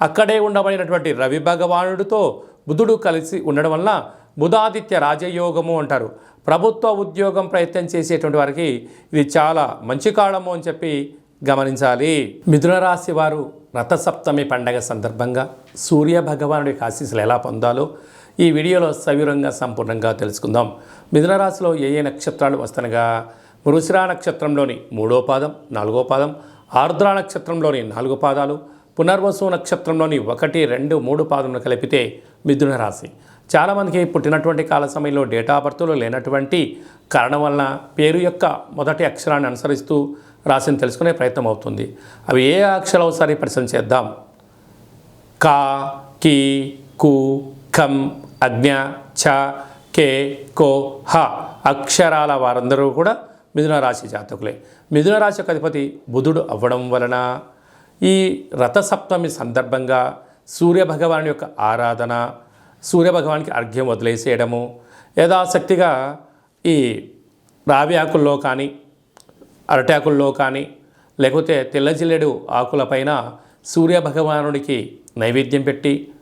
అక్కడే ఉండబడినటువంటి రవి భగవానుడితో బుధుడు కలిసి ఉండడం వల్ల బుధాదిత్య రాజయోగము అంటారు. ప్రభుత్వ ఉద్యోగం ప్రయత్నం చేసేటువంటి వారికి ఇది చాలా మంచి కాలము అని చెప్పి గమనించాలి. మిథున రాశి వారు రథసప్తమి పండగ సందర్భంగా సూర్య భగవానుడి ఆశీస్సులు ఎలా పొందాలో ఈ వీడియోలో సవివరంగా సంపూర్ణంగా తెలుసుకుందాం. మిథున రాశిలో ఏ ఏ నక్షత్రాలు వస్తనగా? మృషిరా నక్షత్రంలోని మూడో పాదం నాలుగో పాదం ఆర్ద్ర నక్షత్రంలోని నాలుగు పాదాలు పునర్వసు నక్షత్రంలోని ఒకటి రెండు మూడు పాదములు కలిపితే మిథున రాశి. చాలామందికి పుట్టినటువంటి కాల సమయంలో డేటా బర్త్లో లేనటువంటి కారణం వలన పేరు యొక్క మొదటి అక్షరాన్ని అనుసరిస్తూ రాశిని తెలుసుకునే ప్రయత్నం అవుతుంది. అవి ఏ అక్షరం ఒకసారి పరిశీలన చేద్దాం. కా కి కు కం అజ్ఞ ఛ కే కో హ అక్షరాల వారందరూ కూడా మిథున రాశి జాతకులే. మిథున రాశి యొక్క అధిపతి బుధుడు అవ్వడం వలన ఈ రథసప్తమి సందర్భంగా సూర్యభగవాని యొక్క ఆరాధన సూర్యభగవానికి అర్ఘ్యం వదిలేసేయడము యథాశక్తిగా ఈ రావి ఆకుల్లో కానీ అరటాకుల్లో కానీ లేకపోతే తెల్లజిల్లెడు ఆకులపైన సూర్యభగవానుడికి నైవేద్యం పెట్టి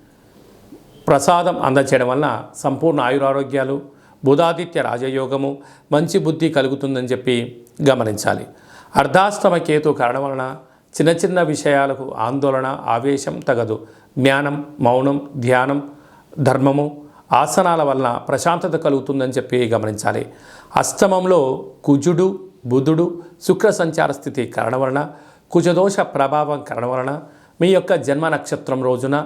ప్రసాదం అందచేయడం వలన సంపూర్ణ ఆయురారోగ్యాలు బుధాదిత్య రాజయోగము మంచి బుద్ధి కలుగుతుందని చెప్పి గమనించాలి. అర్ధాష్టమ కేతు కారణం వలన చిన్న చిన్న విషయాలకు ఆందోళన ఆవేశం తగదు. జ్ఞానం మౌనం ధ్యానం ధర్మము ఆసనాల వలన ప్రశాంతత కలుగుతుందని చెప్పి గమనించాలి. అష్టమంలో కుజుడు బుధుడు శుక్ర సంచార స్థితి కారణం వలన కుజదోష ప్రభావం కారణం వలన మీ యొక్క జన్మ నక్షత్రం రోజున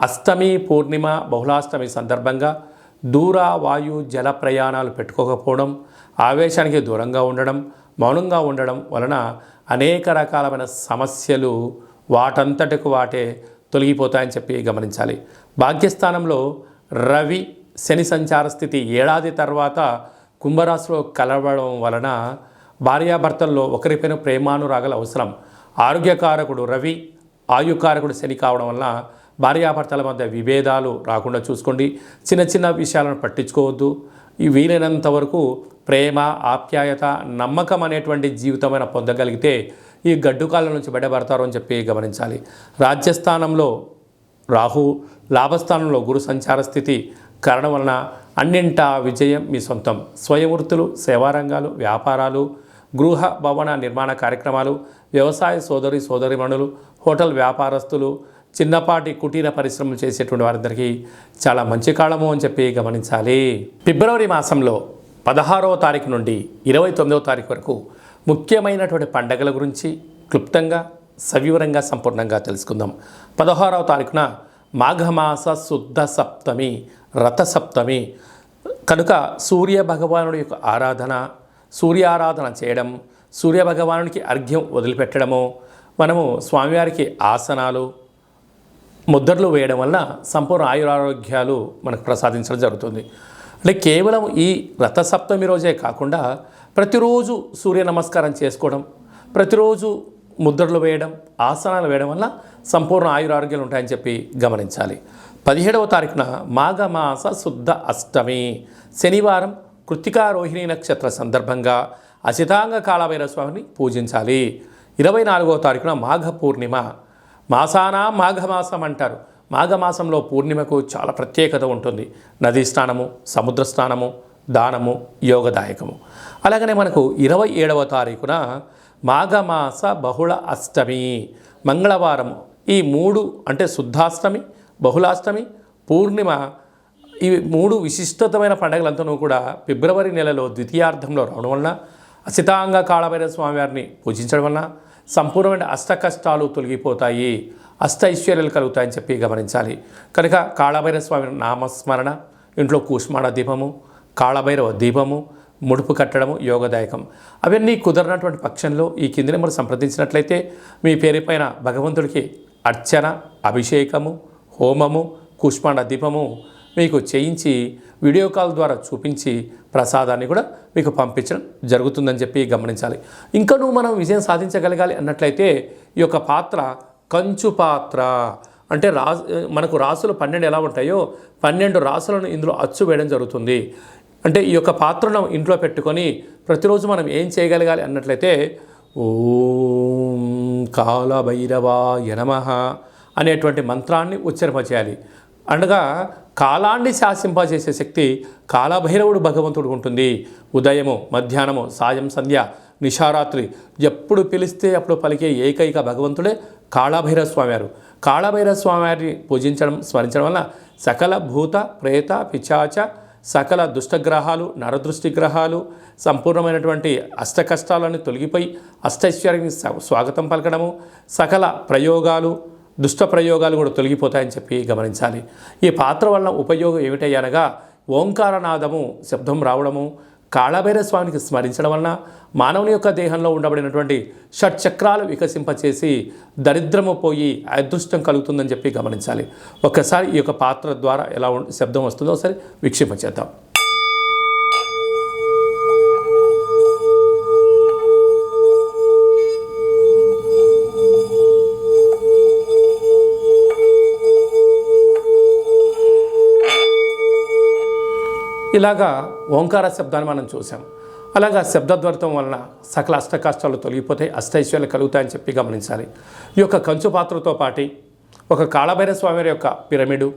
అష్టమి పూర్ణిమ బహుళాష్టమి సందర్భంగా దూర వాయు జల ప్రయాణాలు పెట్టుకోకపోవడం ఆవేశానికి దూరంగా ఉండడం మౌనంగా ఉండడం వలన అనేక రకాలమైన సమస్యలు వాటంతటకు వాటే తొలగిపోతాయని చెప్పి గమనించాలి. భాగ్యస్థానంలో రవి శని సంచార స్థితి ఏడాది తర్వాత కుంభరాశిలో కలవడం వలన భార్యాభర్తల్లో ఒకరిపైన ప్రేమానురాగల అవసరం. ఆరోగ్యకారకుడు రవి ఆయుకారకుడు శని కావడం వలన భార్యాభర్తల మధ్య విభేదాలు రాకుండా చూసుకోండి. చిన్న చిన్న విషయాలను పట్టించుకోవద్దు. ఈ వీలైనంత వరకు ప్రేమ ఆప్యాయత నమ్మకం అనేటువంటి జీవితమైన పొందగలిగితే ఈ గడ్డుకాలం నుంచి బయటపడతారు అని చెప్పి గమనించాలి. రాజ్యస్థానంలో రాహు లాభస్థానంలో గురు సంచార స్థితి కారణం వలన అన్నింటా విజయం మీ సొంతం. స్వయం వృత్తులు సేవారంగాలు వ్యాపారాలు గృహ భవన నిర్మాణ కార్యక్రమాలు వ్యవసాయ సోదరి సోదరిమణులు హోటల్ వ్యాపారస్తులు చిన్నపాటి కుటీర పరిశ్రమలు చేసేటువంటి వారందరికీ చాలా మంచి కాలము అని చెప్పి గమనించాలి. ఫిబ్రవరి మాసంలో పదహారవ తారీఖు నుండి ఇరవై తొమ్మిదవ తారీఖు వరకు ముఖ్యమైనటువంటి పండగల గురించి క్లుప్తంగా సవివరంగా సంపూర్ణంగా తెలుసుకుందాం. పదహారవ తారీఖున మాఘమాస శుద్ధ సప్తమి రథ సప్తమి. కనుక సూర్య భగవానుడి యొక్క ఆరాధన సూర్యారాధన చేయడం సూర్య భగవానుడికి అర్ఘ్యం వదిలిపెట్టడము మనము స్వామివారికి ఆసనాలు ముద్రలు వేయడం వలన సంపూర్ణ ఆయురారోగ్యాలు మనకు ప్రసాదించడం జరుగుతుంది. అంటే కేవలం ఈ రథసప్తమి రోజే కాకుండా ప్రతిరోజు సూర్య నమస్కారం చేసుకోవడం ప్రతిరోజు ముద్రలు వేయడం ఆసనాలు వేయడం వల్ల సంపూర్ణ ఆయురారోగ్యాలు ఉంటాయని చెప్పి గమనించాలి. పదిహేడవ తారీఖున మాఘమాస శుద్ధ అష్టమి. శనివారం కృత్తికా రోహిణి నక్షత్ర సందర్భంగా అచితాంగ కాళభైరవ స్వామిని పూజించాలి. ఇరవై నాలుగవ తారీఖున మాఘ పూర్ణిమ. మాసానా మాఘమాసం అంటారు. మాఘమాసంలో పూర్ణిమకు చాలా ప్రత్యేకత ఉంటుంది. నదీ స్నానము సముద్ర స్నానము దానము యోగదాయకము. అలాగనే మనకు ఇరవై ఏడవ తారీఖున మాఘమాస బహుళ అష్టమి మంగళవారం ఈ మూడు అంటే శుద్ధాష్టమి బహుళాష్టమి పూర్ణిమ ఇవి మూడు విశిష్టతమైన పండుగలంతనూ కూడా ఫిబ్రవరి నెలలో ద్వితీయార్థంలో రావడం వలన అసితాంగ కాళభైరవ స్వామివారిని పూజించడం వలన సంపూర్ణమైన అష్టకష్టాలు తొలగిపోతాయి. అష్ట ఐశ్వర్యాలు కలుగుతాయని చెప్పి గమనించాలి. కనుక కాళభైరవ స్వామి నామస్మరణ ఇంట్లో కూష్మాణ దీపము కాళభైరవ దీపము ముడుపు కట్టడము యోగదాయకం. అవన్నీ కుదరనటువంటి పక్షంలో ఈ కింది నెంబర్ సంప్రదించినట్లయితే మీ పేరుపైన భగవంతుడికి అర్చన అభిషేకము హోమము కూష్మాండ దీపము మీకు చేయించి వీడియో కాల్ ద్వారా చూపించి ప్రసాదాన్ని కూడా మీకు పంపించడం జరుగుతుందని చెప్పి గమనించాలి. ఇంకనూ మనం విజయం సాధించగలగాలి అన్నట్లయితే ఈ యొక్క పాత్ర కంచు పాత్ర అంటే రా మనకు రాసులు పన్నెండు ఎలా ఉంటాయో పన్నెండు రాసులను ఇందులో అచ్చు వేయడం జరుగుతుంది. అంటే ఈ యొక్క పాత్రను ఇంట్లో పెట్టుకొని ప్రతిరోజు మనం ఏం చేయగలగాలి అన్నట్లయితే ఓం కాలభైరవాయ యనమహ అనేటువంటి మంత్రాన్ని ఉచ్చరింపజేయాలి అనగా కాలాన్ని శాసింపజేసే శక్తి కాలభైరవుడు భగవంతుడు ఉంటుంది. ఉదయము మధ్యాహ్నము సాయం సంధ్య నిషారాత్రి ఎప్పుడు పిలిస్తే అప్పుడు పలికే ఏకైక భగవంతుడే కాళభైరవ స్వామివారు కాళభైరవ స్వామివారిని పూజించడం స్మరించడం వల్ల సకల భూత ప్రేత పిచాచ సకల దుష్టగ్రహాలు నరదృష్టి గ్రహాలు సంపూర్ణమైనటువంటి అష్ట కష్టాలను తొలగిపోయి అష్టైశ్వర్యానికి స్వాగతం పలకడము సకల ప్రయోగాలు దుష్ట ప్రయోగాలు కూడా తొలగిపోతాయని చెప్పి గమనించాలి. ఈ పాత్ర వలన ఉపయోగం ఏమిటయ్యనగా ఓంకారనాదము శబ్దం రావడము కాళభైర స్వామికి స్మరించడం వలన మానవుని యొక్క దేహంలో ఉండబడినటువంటి షట్చక్రాలు వికసింపచేసి దరిద్రము పోయి అదృష్టం కలుగుతుందని చెప్పి గమనించాలి. ఒక్కసారి ఈ యొక్క పాత్ర ద్వారా ఎలా ఉం- శబ్దం వస్తుందో ఒకసారి వీక్షింపచేద్దాం. ఇలాగా ఓంకార శబ్దాన్ని మనం చూసాం. అలాగా శబ్దద్వర్తం వలన సకల అష్టకాష్టాలు తొలగిపోతాయి అష్టైశ్వర్యాలు కలుగుతాయని చెప్పి గమనించాలి. ఈ యొక్క కంచు పాత్రతో పాటి ఒక కాళభైర స్వామి యొక్క పిరమిడు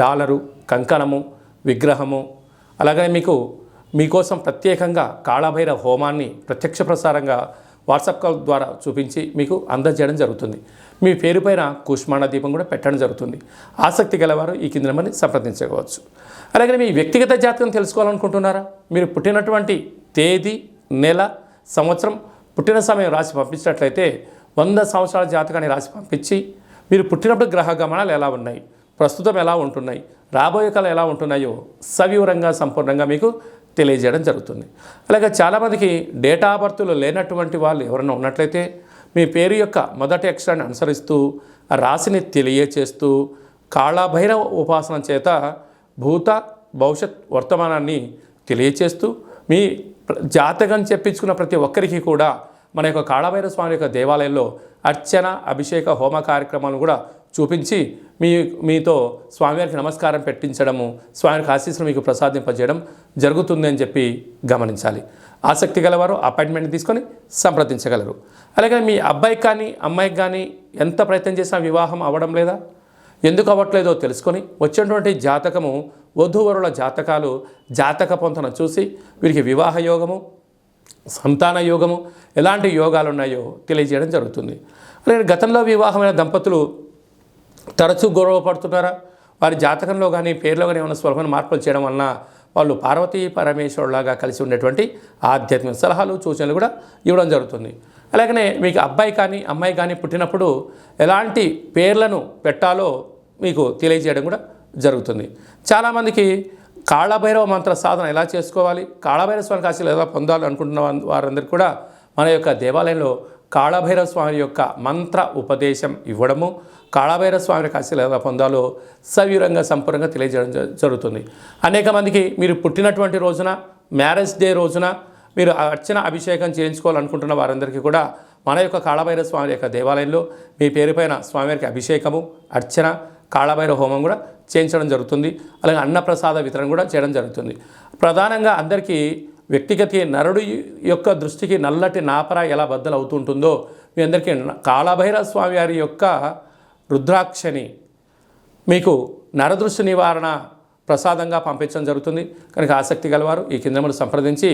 డాలరు కంకణము విగ్రహము అలాగనే మీకు మీకోసం ప్రత్యేకంగా కాళభైర హోమాన్ని ప్రత్యక్ష ప్రసారంగా వాట్సాప్ కాల్ ద్వారా చూపించి మీకు అందజేయడం జరుగుతుంది. మీ పేరు పైన దీపం కూడా పెట్టడం జరుగుతుంది. ఆసక్తి గలవారు ఈ కింద నెంబర్ని సంప్రదించవచ్చు. అలాగే మీ వ్యక్తిగత జాతకం తెలుసుకోవాలనుకుంటున్నారా? మీరు పుట్టినటువంటి తేదీ నెల సంవత్సరం పుట్టిన సమయం రాసి పంపించినట్లయితే వంద సంవత్సరాల జాతకాన్ని రాసి పంపించి మీరు పుట్టినప్పుడు గ్రహ గమనాలు ఎలా ఉన్నాయి? ప్రస్తుతం ఎలా ఉంటున్నాయి? రాబోయే కాలం ఎలా ఉంటున్నాయో సవివరంగా సంపూర్ణంగా మీకు తెలియజేయడం జరుగుతుంది. అలాగే చాలామందికి డేటా ఆఫ్ బర్త్లు లేనటువంటి వాళ్ళు ఎవరైనా ఉన్నట్లయితే మీ పేరు యొక్క మొదటి అక్షరాన్ని అనుసరిస్తూ రాశిని తెలియచేస్తూ కాళభైరవ ఉపాసన చేత భూత భవిష్యత్ వర్తమానాన్ని తెలియచేస్తూ మీ జాతకం చెప్పించుకున్న ప్రతి ఒక్కరికి కూడా మన యొక్క కాళభైరవ స్వామి యొక్క దేవాలయంలో అర్చన అభిషేక హోమ కార్యక్రమాలను కూడా చూపించి మీ మీతో స్వామివారికి నమస్కారం పెట్టించడము స్వామివారికి ఆశీస్సులు మీకు ప్రసాదింపజేయడం జరుగుతుంది అని చెప్పి గమనించాలి. ఆసక్తి గలవారు అపాయింట్మెంట్ తీసుకొని సంప్రదించగలరు. అలాగే మీ అబ్బాయికి కానీ అమ్మాయికి కానీ ఎంత ప్రయత్నం చేసినా వివాహం అవ్వడం లేదా? ఎందుకు అవ్వట్లేదో తెలుసుకొని వచ్చినటువంటి జాతకము వధూవరుల జాతకాలు జాతక పొంతన చూసి వీరికి వివాహ యోగము సంతాన యోగము ఎలాంటి యోగాలు ఉన్నాయో తెలియజేయడం జరుగుతుంది. అలాగే గతంలో వివాహమైన దంపతులు తరచూ గౌరవపడుతున్నారా వారి జాతకంలో కానీ పేర్లో కానీ ఏమైనా స్వల్పమైన మార్పులు చేయడం వలన వాళ్ళు పార్వతీ పరమేశ్వరులాగా కలిసి ఉండేటువంటి ఆధ్యాత్మిక సలహాలు సూచనలు కూడా ఇవ్వడం జరుగుతుంది. అలాగనే మీకు అబ్బాయి కానీ అమ్మాయి కానీ పుట్టినప్పుడు ఎలాంటి పేర్లను పెట్టాలో మీకు తెలియజేయడం కూడా జరుగుతుంది. చాలామందికి కాళభైరవ మంత్ర సాధన ఎలా చేసుకోవాలి? కాళభైరవ స్వామికి ఆశలు ఎలా పొందాలి అనుకుంటున్న వారందరూ వారందరికీ కూడా మన యొక్క దేవాలయంలో కాళభైరవ స్వామి యొక్క మంత్ర ఉపదేశం ఇవ్వడము కాళభైరవ స్వామి యొక్క ఆశలు ఎలా పొందాలో సవివరంగా సంపూర్ణంగా తెలియజేయడం జ- జరుగుతుంది. అనేక మందికి మీరు పుట్టినటువంటి రోజున మ్యారేజ్ డే రోజున మీరు అర్చన అభిషేకం చేయించుకోవాలనుకుంటున్న వారందరికీ కూడా మన యొక్క కాళభైరవ స్వామి యొక్క దేవాలయంలో మీ పేరుపైన స్వామివారికి అభిషేకము అర్చన కాళభైరవ హోమం కూడా చేయించడం జరుగుతుంది. అలాగే అన్నప్రసాద వితరణ కూడా చేయడం జరుగుతుంది. ప్రధానంగా అందరికీ వ్యక్తిగత నరుడు యొక్క దృష్టికి నల్లటి నాపర ఎలా బద్దలు అవుతుంటుందో మీ అందరికీ కాళభైరవ స్వామి వారి యొక్క రుద్రాక్షని మీకు నరదృష్టి నివారణ ప్రసాదంగా పంపించడం జరుగుతుంది. కనుక ఆసక్తి గలవారు ఈ కిందములు సంప్రదించి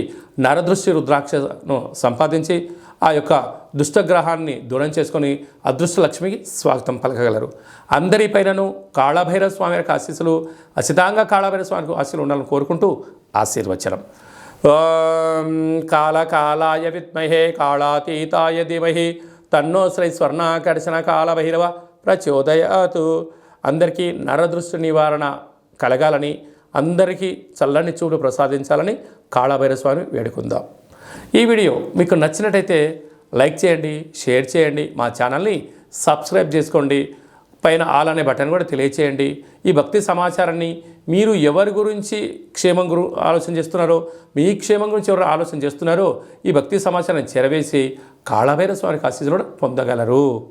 నరదృష్టి రుద్రాక్షను సంపాదించి ఆ యొక్క దుష్టగ్రహాన్ని దూరం చేసుకొని అదృష్ట లక్ష్మికి స్వాగతం పలకగలరు. అందరిపైనను కాళభైరవ స్వామి యొక్క ఆశీస్సులు అసితంగా కాళభైరవ స్వామికి ఆశీస్సులు ఉండాలని కోరుకుంటూ ఆశీర్వచనం. ఓం కాళకాలాయ విద్మహే కాళాతీతాయ ధీమహి తన్నో శ్రీ స్వర్ణాకర్షణ కాళభైరవ ప్రచోదయాతు. అందరికీ నరదృష్టి నివారణ కలగాలని అందరికీ చల్లని చూడు ప్రసాదించాలని కాళభైరస్వామి వేడుకుందాం. ఈ వీడియో మీకు నచ్చినట్టయితే లైక్ చేయండి షేర్ చేయండి మా ఛానల్ని సబ్స్క్రైబ్ చేసుకోండి. పైన ఆల్ అనే బటన్ కూడా తెలియచేయండి. ఈ భక్తి సమాచారాన్ని మీరు ఎవరి గురించి క్షేమం గురు ఆలోచన చేస్తున్నారో మీ క్షేమం గురించి ఎవరు ఆలోచన చేస్తున్నారో ఈ భక్తి సమాచారాన్ని చేరవేసి కాళభైర స్వామికి ఆశీస్సులు కూడా పొందగలరు.